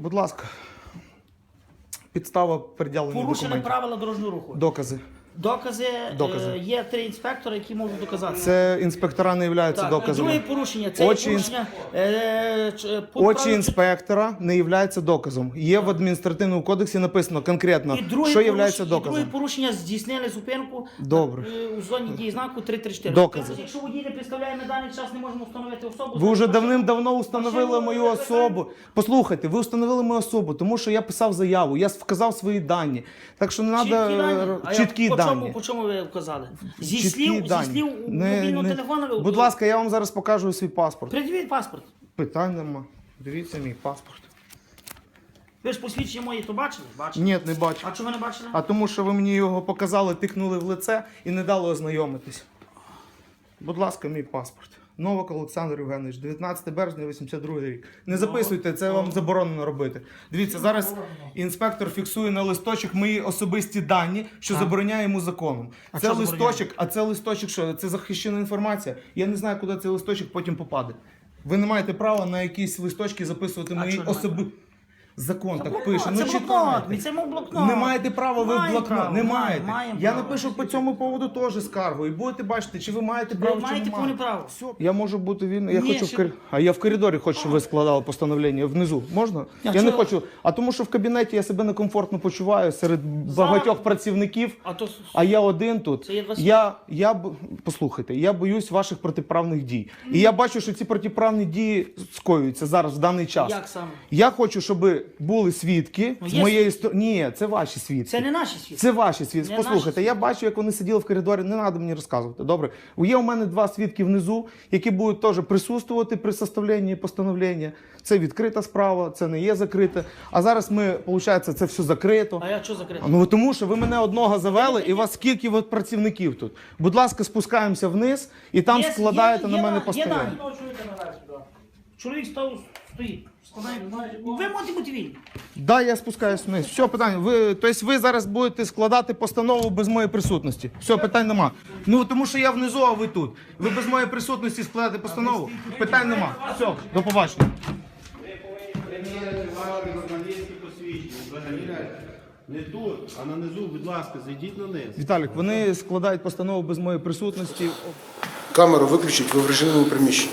Будь ласка. Підстава приділення Порушили документів. правила дорожнього руху. Докази. Докази, Докази. Е, є три інспектори, які можуть доказати. Це інспектора не являються так, доказами. друге порушення. Це Очі порушення. Е, ч- пункт Очі правил- інспектора не являються доказом. Є в адміністративному кодексі написано конкретно, І друге, що є порушення, і друге порушення здійснили зупинку Добре. е, у зоні дії знаку 334. Докази. Якщо водій не представляє на даний час, не можемо встановити особу. Ви вже давним-давно установили мою особу. Послухайте, ви установили мою особу, тому що я писав заяву, я вказав свої дані. Так що не Чіткі треба дані. А я- чіткі по дані. Чому, по чому ви вказали? Зі Чіткі слів, дані. зі слів Не- мобільного не- телефону. ви- Будь ласка, я вам зараз покажу свій паспорт. Придивіть паспорт. Питань нема. Дивіться мій паспорт. Ви ж посвідчення мої то бачили? Бачили. Ні, не бачу. А чого ви не бачили? А тому, що ви мені його показали, тикнули в лице і не дали ознайомитись. Будь ласка, мій паспорт. Новак Олександр Євгенович, 19 березня, 82 рік. Не записуйте, це вам заборонено робити. Дивіться, зараз інспектор фіксує на листочок мої особисті дані, що забороняє йому законом. А це що листочок, а це листочок, що це захищена інформація. Я не знаю, куди цей листочок потім попаде. Ви не маєте права на якісь листочки записувати мої чого не особи. Закон так блокнот, пише. це Ну блокнот, читайте. це мов блокнот. Не маєте права ви в Маємо блокнот. Не маємо, маєте. маємо Я право. напишу по цьому поводу теж скаргу. І будете бачити, чи ви маєте право, чи маєте не повне право. Все. Я можу бути вільний. Я Ні, хочу в ще- кор... А я в коридорі хочу, щоб ви складали постановлення внизу. Можна? Я не чого? хочу. А тому, що в кабінеті я себе некомфортно почуваю серед багатьох працівників. А то А я один тут. Це є два Я, я б- послухайте, я боюсь ваших протиправних дій. І я бачу, що ці протиправні дії скоюються зараз в даний час. Як саме? Я хочу, щоб були свідки Ну, з є моєї сторони. Ні, це ваші свідки. це не наші свідки. Це ваші свідки. Не Послухайте, наші я бачу, як вони сиділи в коридорі. Не треба мені розказувати. Добре. Є у мене два свідки внизу, які будуть теж присутствувати при составленні постановлення. Це відкрита справа, це не є закрита. А зараз ми, виходить, це все закрито. А я що закрив? Ну тому що ви мене одного завели, і у вас скільки от працівників тут. Будь ласка, спускаємося вниз і там Є- складаєте є- на є мене є постановлення. дані да. Чоловік став, стоїть. Ви можете бути вільні. Да, я спускаюсь вниз. Все, питання. Ви, тобто ви зараз будете складати постанову без моєї присутності. Все, питань нема. Ну тому що я внизу, а ви тут. Ви без моєї присутності складаєте постанову? Питань нема. Все, до побачення. Не тут, а на низу, будь ласка, зайдіть на низ. Віталік, вони складають постанову без моєї присутності. Камеру виключіть, ви в режимному приміщенні.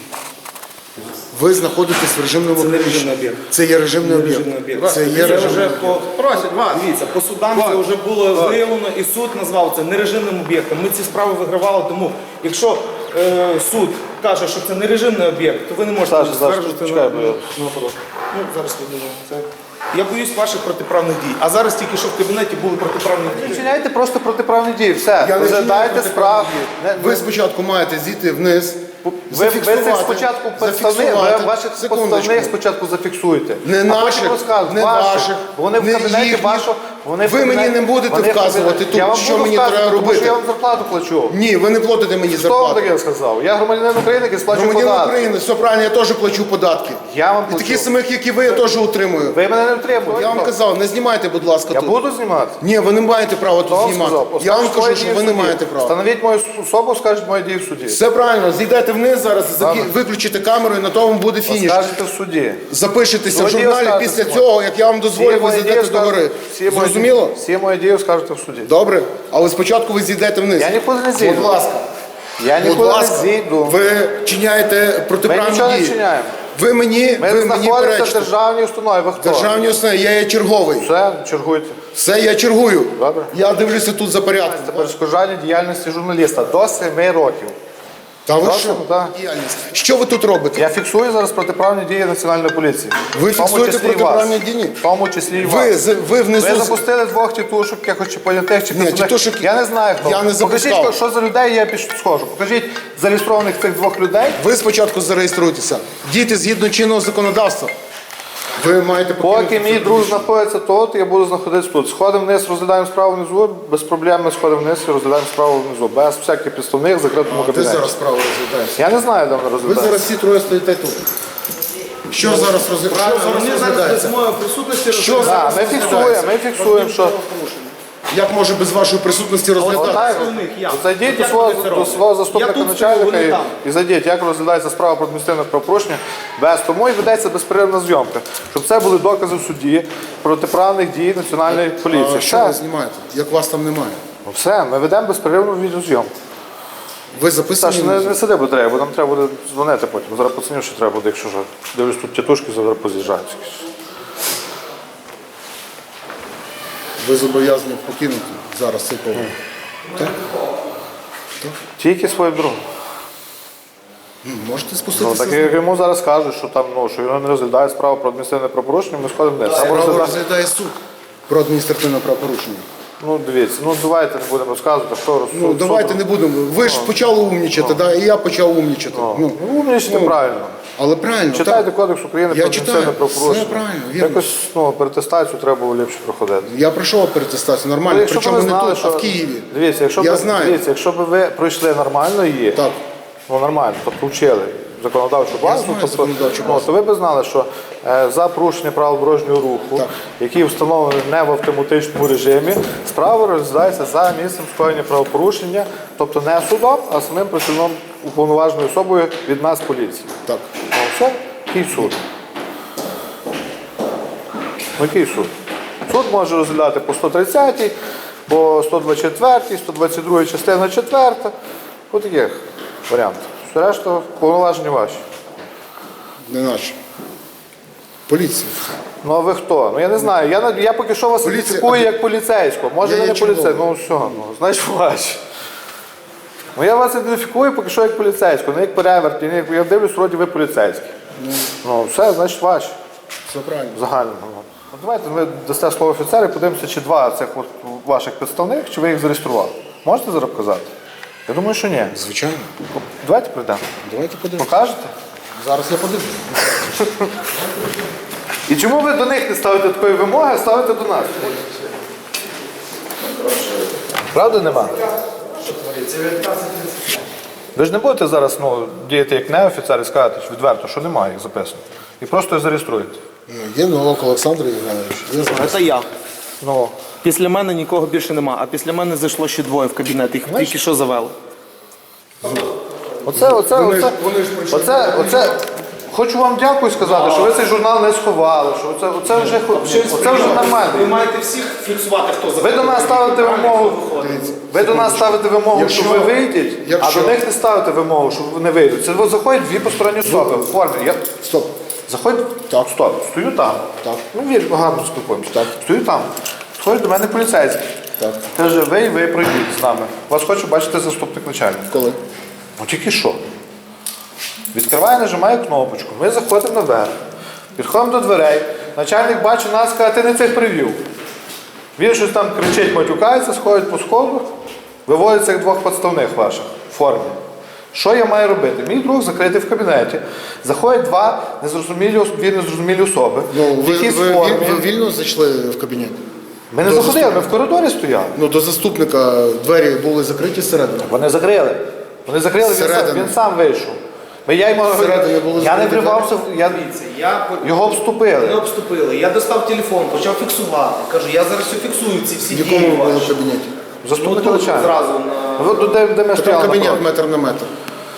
Ви знаходитесь в режимному Це не приміщенні. режимний об'єкт. Це є режимний об'єкт. Це є режимний об'єкт. просять вас. Дивіться, по судам це вже було виявлено, і суд назвав це нережимним об'єктом. Ми ці справи вигравали, тому якщо е, суд каже, що це не режимний об'єкт, то ви не можете Саша, Саша, стверджувати на- бо я- наоборот. Ну, зараз видимо. Це... Я боюсь ваших протиправних дій. А зараз тільки що в кабінеті були протиправні дії. Вчиняйте просто протиправні дії. Все. Я не Розглядайте вчиняю справу. дії. Ви спочатку маєте зійти вниз, Ви, ви це спочатку представник, ви ваших представник спочатку зафіксуйте. Не а наших, потім розказують, не ваших. ваших, Вони не в кабінеті їхніх. вашого. Вони Ви мені не будете вони вказувати тут, Я вам що буду мені вказувати, треба тому робити. що я вам зарплату плачу. Ні, ви не платите мені Хто вам зарплату. таке сказав? Я громадянин України, який сплачує Громадянин податки. України, все правильно, я теж плачу податки. Я вам І плачу. таких самих, як і ви, я теж утримую. Ви мене не втримуєте. Я вам казав, не знімайте, будь ласка, Я тут. буду знімати. Ні, ви не маєте права Хто тут вам знімати. сказав? Я вам кажу, мої що дії ви в не суді. маєте права. Встановіть мою особу, скажуть мої дії в суді. Все правильно, зійдете вниз зараз, закі- виключите камеру і на тому буде фініш. Скажете в суді. Запишетеся в журналі після цього, як я вам дозволю, ви мої зайдете дії до гори. скажете- всі мої Зрозуміло? Всі мої дії скажете в суді. Добре, але спочатку ви зійдете вниз. Я нікуди не зійду. Будь ласка. Я Будь нікуди не зійду. ви чиняєте Ми протиправні нічого не дії. вчиняємо. Ви мені, Ми ви мені знаходимося в перечите. державній установі. Ви хто? Державні основи, я є черговий. Все, чергуйте. Все, я чергую. Добре. Я дивлюся тут за порядком. Це перешкоджання діяльності журналіста до 7 років. Та ви що? Да. Діяльність. Що ви тут робите? Я фіксую зараз протиправні дії Національної поліції. Ви В тому фіксуєте числі і протиправні дії? В тому числі і Ви, вас. з- ви внизу. Ви запустили двох тітушок, якось чи понятих, чи Ні, підсудних. тітушок Я не знаю хто. я не Покажіть, запускав. що за людей я піш- схожу. Покажіть зареєстрованих цих двох людей. Ви спочатку зареєструйтеся. Діти згідно чинного законодавства. Ви маєте Поки мій друг знаходиться тут, я буду знаходитися тут. Сходимо вниз, розглядаємо справу внизу, без проблем ми сходимо вниз і розглядаємо справу внизу. Без всяких підставних в закритому Ти кабінеті. зараз справу розглядаєш. Я не знаю, де вона Ви розглядається. зараз всі троє стоїте тут. Що зараз розглядається? Що зараз розглядається? моєї присутності Що. Да, ми фіксуємо, ми фіксуємо, що Як може без вашої присутності розглядати? Отак. як? Зайдіть до свого, до свого заступника начальника і, і зайдіть, як розглядається справа про адміністративне правопорушення без тому і ведеться безперервна зйомка. Щоб це були докази в суді протиправних дій національної поліції. А що ви Все. знімаєте? Як вас там немає? Ну, все, ми ведемо безперервну відеозйомку. Ви Саш, записані? не, не сиди, бо треба, бо нам треба буде дзвонити потім. Зараз пацанів ще треба буде, якщо що. Дивлюсь, тут тітушки зараз поз'їжджають. Ви зобов'язані покинути зараз цей поверх. Так? Тільки своїм другом. Ну, Можете Ну, спуститися. так з як йому зараз кажуть, що там ну, що його не розглядає справу про адміністративне правопорушення, ми сходимо десь. Або Справу розглядає- розглядає суд про адміністративне правопорушення. Ну дивіться, ну давайте не будемо розказувати, що роз- Ну давайте не будемо. Ви ж почали умнічати, да, і я почав умнічати. Ну, Ну, умнічте правильно. але правильно. Читайте так. Кодекс України Я про читаю. адміністративне правопорушення. Все правильно, вірно. Якось ну, перетестацію треба було ліпше проходити. Я пройшов перетестацію Ну, нормально, б причому ви не тут, а в Києві. Дивіться, якщо Я б, знаю. Дивіться, якщо б ви пройшли нормально її, Так. ну нормально, тобто вчили законодавчу базу, знаю тобто, законодавчу ну, базу. то ви б знали, що е, за порушення правил дорожнього руху, Так. який встановлений не в автоматичному режимі, справа розглядається за місцем скоєння правопорушення, тобто не судом, а самим працівником уповноваженою особою від нас поліції. Так. Ну, все, який суд? Ну, який суд? Суд може розглядати по 130, по 124, 122 частина 4. Ось таких варіантів. Все решта повноваження ваші. Не наші. Поліція. Ну а ви хто? Ну я не знаю. Я, я поки що вас Поліція- ідентифікую як поліцейського. Може Я ви є не поліцей, черговий. ну все, ну значить ваші. Ну я вас ідентифікую поки що як поліцейського, не як переверті, не як я дивлюсь, вроді ви поліцейський. Ну все, значить ваші. Все правильно. Загально. Ну, давайте ми дасте слово офіцеру і подивимося, чи два цих от ваших підставних, чи ви їх зареєстрували. Можете зараз показати? Я думаю, що ні. Звичайно. Давайте прийдемо. Давайте подивимося. Покажете? Зараз я подивлюся. І чому ви до них не ставите такої вимоги, а ставите до нас? Правда нема? Ви ж не будете зараз ну, діяти як не офіцер і сказати що відверто, що немає їх записано. І просто їх зареєструєте. Є Новак Олександр Євгенович. Це я. Ну, Після мене нікого більше нема, а після мене зайшло ще двоє в кабінет, їх тільки що завели. Оце, оце, Вони ж- оце, вони ж прийшли оце, оце, хочу вам дякую сказати, що ви цей журнал не сховали, що оце, оце вже, оце вже нормально. Ви маєте всіх фіксувати, хто Ви до нас ставите вимогу, ви до нас ставите вимогу, Якщо- що ви вийдіть, якщо- а до них не ставите вимогу, що вони вийдуть. Це от заходять дві посторонні особи в формі. Я, Стоп. заходь, так, стоп, стою там. Так. Ну, вірш, гарно спілкуємося. Так. Стою там. Сходить до мене поліцейський. Так. Каже, ви і ви пройдіть з нами. Вас хоче бачити заступник начальника. Коли? Ну тільки що? Відкриває, нажимає кнопочку. Ми заходимо наверх. Підходимо до дверей. Начальник бачить нас, каже, ти не цих привів. Він щось там кричить, матюкається, сходить по сходу, виводить цих двох підставних ваших в формі. Що я маю робити? Мій друг закритий в кабінеті. Заходять два незрозумілі, дві незрозумілі особи. Ну, в ви, ви, ви вільно зайшли в кабінет? Ми не до заходили, ми в коридорі стояли. Ну, до заступника двері були закриті зсередини. Вони закрили. Вони закрили, він сам, Зсередини. він сам вийшов. Ми, я, йому, Зсередини були я не закриті вривався, в- я, Я його обступили. не обступили. Я достав телефон, почав фіксувати. Кажу, я зараз все фіксую, ці всі В якому дії ви були в ваші. кабінеті? Заступник Ну, тут зразу на... Ви де, де ми Там стояли кабінет напроти. метр на метр.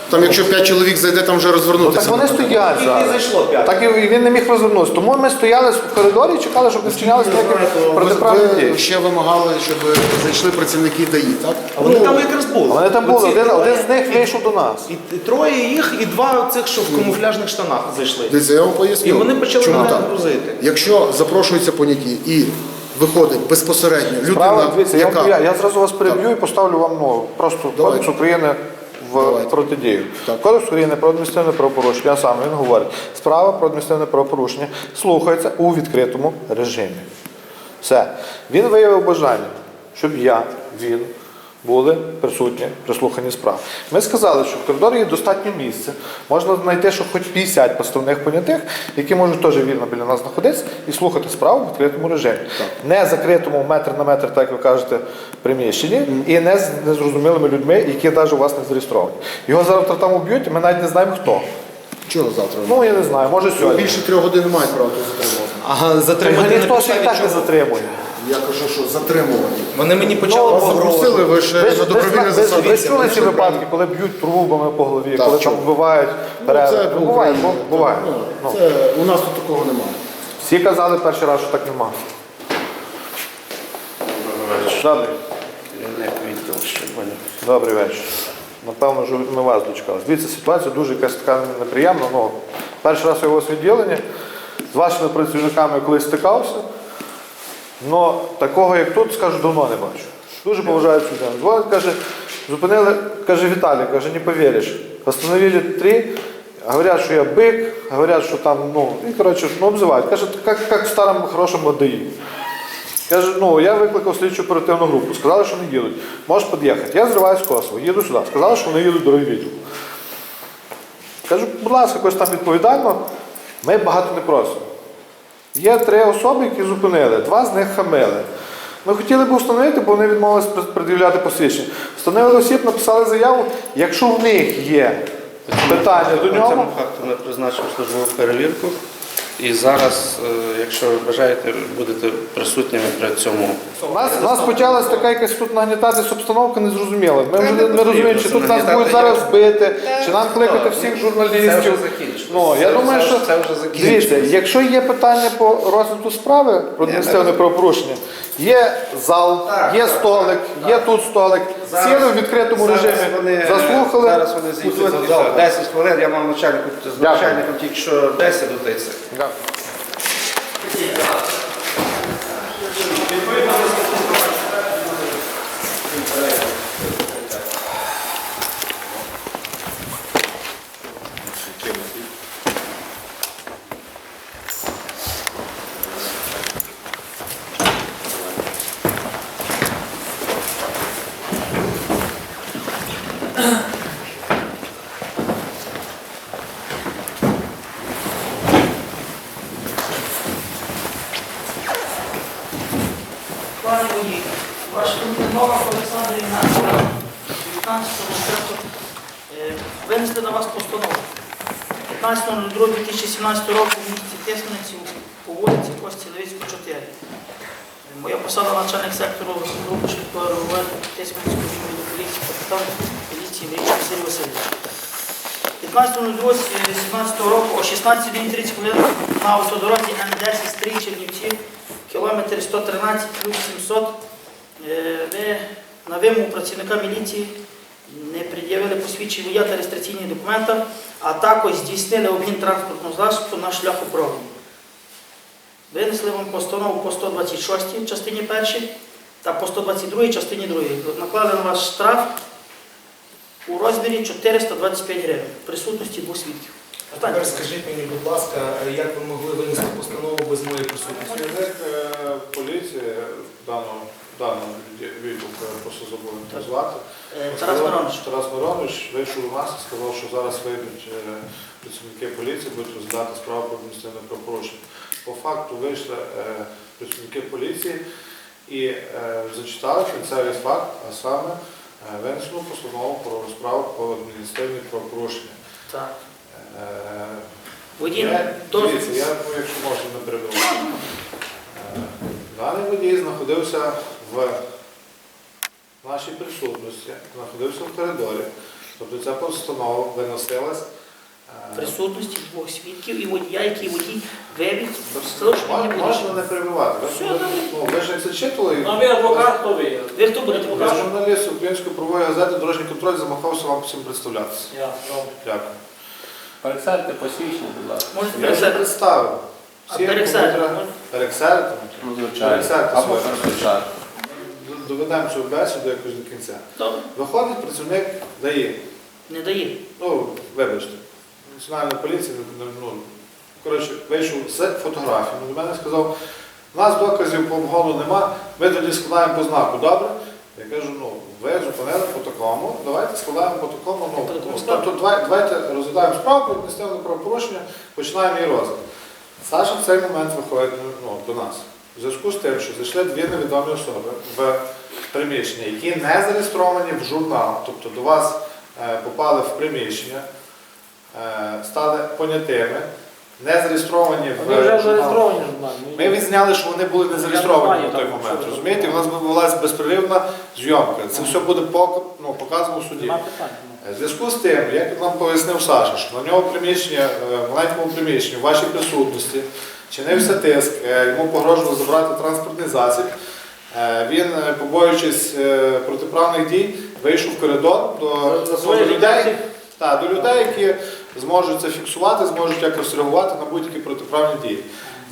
Там, якщо п'ять чоловік зайде, там вже Ну, розвернутися. так вони стоять зараз. зайшло п'ять. Так і він не міг розвернутися. Тому ми стояли в коридорі чекали, щоб не вчинялися ніякі протиправні Ви ще вимагали, щоб зайшли працівники ДАІ, так? А вони там якраз були. Вони там були, Оці один, троє. один з них вийшов до нас. І, і троє їх, і два цих, що в камуфляжних штанах зайшли. Дивіться, я вам поясню. І вони почали чому мене так. грузити. Якщо запрошуються поняті і виходить безпосередньо людина, дивіться, я, яка... я, я зразу вас переб'ю і поставлю вам ну, просто. Кодекс України в Давайте. протидію. Так. Кодекс України про адміністративне правопорушення, а саме він говорить, справа про адміністративне правопорушення слухається у відкритому режимі. Все. Він виявив бажання, щоб я, він були присутні при слуханні справ. Ми сказали, що в коридорі є достатньо місця. Можна знайти, що хоч 50 поставних понятих, які можуть теж вільно біля нас знаходитися і слухати справу в відкритому режимі. Не закритому метр на метр, так як ви кажете, приміщенні, і не з незрозумілими людьми, які навіть у вас не зареєстровані. Його завтра там уб'ють, ми навіть не знаємо хто. Чого завтра? Ну я не знаю, може сьогодні. Більше трьох годин мають права тут затримувати. Ага, Та затримати ніхто і так не затримує. Я кажу, що затримувані. Вони мені почали Вас запросили, ви ж Ви ж- на ви добровільне ж- ви ж- засадження. чули ці випадки, коли б'ють трубами по голові, Так, коли там чув. вбивають перед. Це Ну, буває, Україна. бу- буває. Ну, Ну, Це у нас тут такого немає. Всі казали перший раз, що так нема. Добрий. Вечір. Напевно, що ми вас дочекали. Дивіться, ситуація дуже якась така неприємна. Ну, перший раз у вас відділенні з вашими працівниками колись стикався. Але такого, як тут, скажу, давно не бачу. Дуже поважаю людину. Дзвонить, каже, зупинили, каже, Віталій, каже, не повіриш. Остановили три, говорять, що я бик, говорять, що там, ну, і, коротше, ну, обзивають. Каже, як, як в старому хорошому ДАІ. Каже, ну я викликав слідчу оперативну групу, сказали, що не їдуть. Можеш під'їхати. Я зриваю з Косово, їду сюди. Сказали, що вони їдуть до райвідділу. Кажу, будь ласка, якось там відповідально, ми багато не просимо. Є три особи, які зупинили, два з них хамили. Ми хотіли б встановити, бо вони відмовились пред'являти посвідчення. Встановили осіб, написали заяву, якщо в них є питання до нього. цьому факту ми призначимо службову перевірку. І зараз, е, якщо ви бажаєте, будете присутніми при цьому. У нас, у нас почалась така якась тут нагнітатись обстановка незрозуміла. Ми вже не, розуміємо, чи тут нас будуть зараз бити, чи нам кликати всіх журналістів. вже. Ну, я думаю, що це вже дивіться, якщо є питання по розгляду справи про адміністративне правопорушення, Є зал, так, є так, столик, так, є так. тут столик. Сіли в відкритому зараз режимі. Вони, заслухали. Зараз вони зійдуть за зал. 10 хвилин, я мав начальнику з начальником тільки що 10 до 30. 15.02.2017 року в місті Тисмениці по вулиці Кості Левицького 4. Е, Моя посада начальник сектору групи швидкої реагування Тисменського відділу поліції, капітан поліції Мрійчук Василь Васильович. 15.02.17 року о 16.30 хвилин на автодорозі Н10 Стрій Чернівці, кілометр 113 плюс 700, е, ви на вимогу працівника міліції не пред'явили посвідчення водія та реєстраційні документи, а також здійснили обмін транспортного засобу на шляхопроводі. Винесли вам постанову по 126 частині 1 та по 122 частині 2. Наклали на вас штраф у розмірі 425 гривень в присутності двох свідків. А тепер скажіть мені, будь ласка, як ви могли винести постанову без моєї присутності? Е, поліції відділку просто забув назвати. Е, Тарас Миронович. Тарас Миронович вийшов у нас і сказав, що зараз вийдуть е, працівники поліції, будуть розглядати справу про адміністративне правопорушення. По факту вийшли е, працівники поліції і зачитали кінцевий факт, а саме винесену постанову про розправу про адміністративні правопорушення. Так. Водій я, до- дивіться, я, ну, якщо можна, не перебивати. Е, Даний водій знаходився в нашій присутності, знаходився в коридорі. Тобто ця постанова виносилась. е, присутності двох свідків і водія, який водій не буде. Можна не перебивати. Ви, Все, ж- добре. ну, ви ж як зачитували. А ви адвокат, то ви. Ви хто будете Я показувати? журналіст Української правової газети Дорожній контроль замахався вам всім представлятися. Я, добре. Дякую. Пересадьте посвідчення, будь ласка. Можете Я вже пересадити. представив. А Всі пересадити треба- можна? Перексадити? Ну, Або своє. переписати. Доведемо цю бесіду якось до кінця. Добре. Виходить працівник дає. Не дає. Ну, вибачте, національна поліція, ну, ну, коротше, вийшов з фотографією. До мене сказав, у нас доказів по обгону нема, ми тоді складаємо по знаку, добре? Я кажу, ну, ви зупинили по такому, давайте складаємо по такому. Ну, ну, тобто давай- давайте розглядаємо справу адміністративне правопорушення, починаємо її розгляд. Саша в цей момент виходить ну, до нас. У зв'язку з тим, що зайшли дві невідомі особи в приміщення, які не зареєстровані в журнал, тобто до вас е, попали в приміщення, е, стали понятими, не зареєстровані в Вони вже. Ми відзняли, що вони були не зареєстровані на той момент. Розумієте, у нас відбулася безперервна зйомка. Це все буде ну, показано в суді. В зв'язку з тим, як нам пояснив Саша, що на нього приміщення, е, в маленькому приміщенні, в вашій присутності, чинився тиск, е, йому погрожували забрати транспортний засіб. Е, Він, е, побоюючись е, протиправних дій, вийшов в коридор до, до людей, та, до людей, які зможуть це фіксувати, зможуть якось реагувати на будь-які протиправні дії.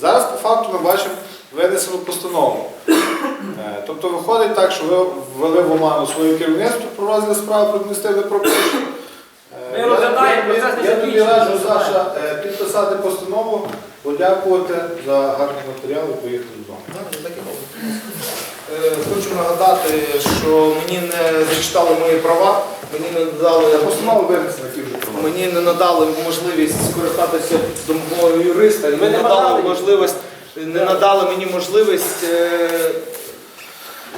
Зараз по факту ми бачимо винесену постанову. Тобто виходить так, що ви ввели в оману своє керівництво про розгляд справи про адміністративне правопорушення. Е, Ми розглядаємо, я- процес не Я тобі раджу. Саша, підписати постанову, подякувати за гарний матеріал і поїхати додому. Е, Хочу нагадати, що мені не зачитали мої права, мені не надали. Мені не надали можливість скористатися допомогою юриста, не надали можливість, не надали мені можливість е,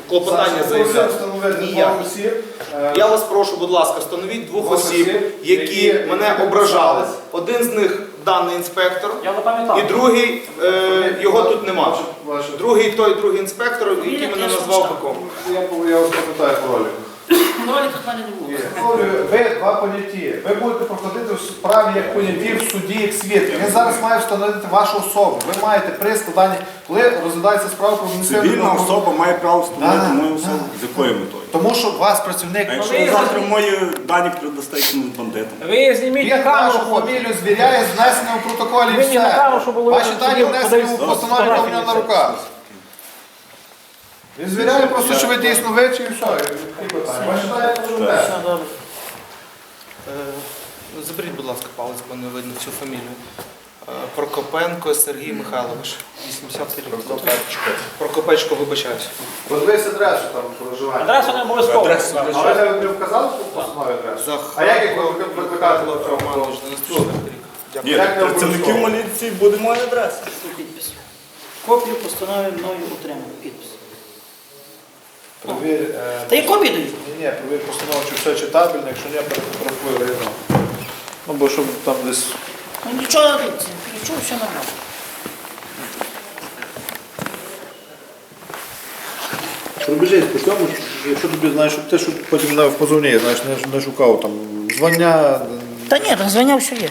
клопотання заявляти. Ніяк. Е, Я вас прошу, будь ласка, встановіть двох осіб, які- мене ображали. Один з них даний інспектор, Я запам'ятав. і другий е, його тут нема. Другий той другий інспектор, який мене назвав биком. Я, я вас попитаю про ролик. Роликах в мене не було. Ви два поняті. Ви будете проходити в справі як поняті в суді, як свідки. Він зараз має встановити вашу особу. Ви маєте при складанні, коли розглядається справа про Цивільна правопорушення. особа має право встановити Да, мою да. особу. З якою метою? Тому що вас працівник А якщо ви завтра мої дані передасте якомусь бандитам? Ви зніміть він на камеру. нашу фамілію звіряє з в протоколі і Ви мені на все. камеру, щоб було Ваші видно, дані що внесені в постанові нього на руках. Він звіряє просто, що ви дійсно ви чи і все. Питання? Ваші дані теж внесені. Все добре. Е, Заберіть, будь ласка, палець, бо не видно цю фамілію. Е, Прокопенко Сергій Михайлович, 80 рік. Прокопечко, вибачаюсь. Подивись адресу там проживання. Адресу не обов'язково. А ви не вказали в постанові адресу? А як їх викликати до цього? Романович, 96 рік. Ні, Як не працівників обов'язково? міліції буде моя адреса. Підпис. Копію постанови мною отримав. Підпис. Провір, е, Та й копію дають. Ні, ні, провір постанову, чи все читабельно, якщо ні, перефотографуй видно. Ну, бо щоб там десь... Ну нічого, дивіться, нічого, все нормально. Пробіжись по якщо тобі, знаєш, щоб ти щоб потім на- в позовні, знаєш, не, не шукав там звання. Та ні, там звання все є.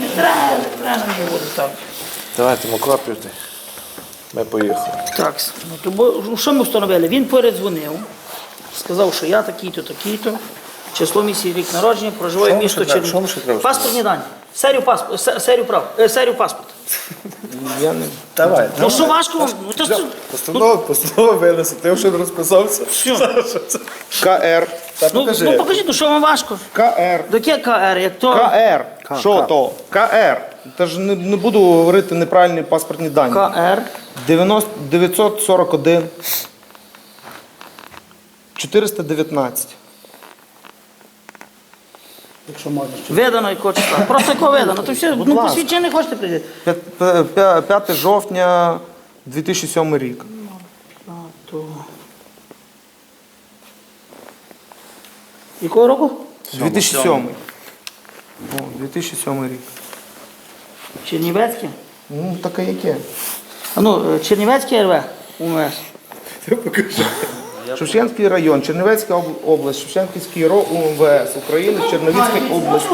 Не треба, не треба мені буде так. Давайте йому копію ти. Ми поїхали. Так, ну, то бо, ну, що ми встановили? Він передзвонив, сказав, що я такий-то, такий-то, число місяць, рік народження, проживаю Що вам місто ще треба? Чернігів. Що вам ще треба Паспортні дані. Серію паспорт, се- серію прав, е, серію паспорт. Я не Давай. Ну що важко вам? Ну, то, це- Постанова, постанова винесе, ти вже розписався. КР. Та ну, покажи. ну покажіть, ну що вам важко? КР. Таке КР, як то КР. Що то? КР. Та ж не, не буду говорити неправильні паспортні дані. КР. 90, 941 419. Видано якого числа. Просто якого видано. То все, ну ласка. посвідчення не хочете прийти. 5 жовтня 2007 рік. То... Якого року? 2007. О, 2007 рік. Чернівецьке? Ну, таке яке? А ну, Чернівецький Чернівецьке РВ нас. Шевченський район, Чернівецька область, Шевченківський РО УМВС України, Чернівецької область.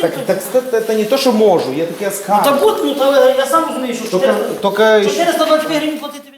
Так, так це, це, це не то, що можу, я таке Та Так будь, ну, та, я сам розумію, що Тільки- 400 тільки 425 гривень платити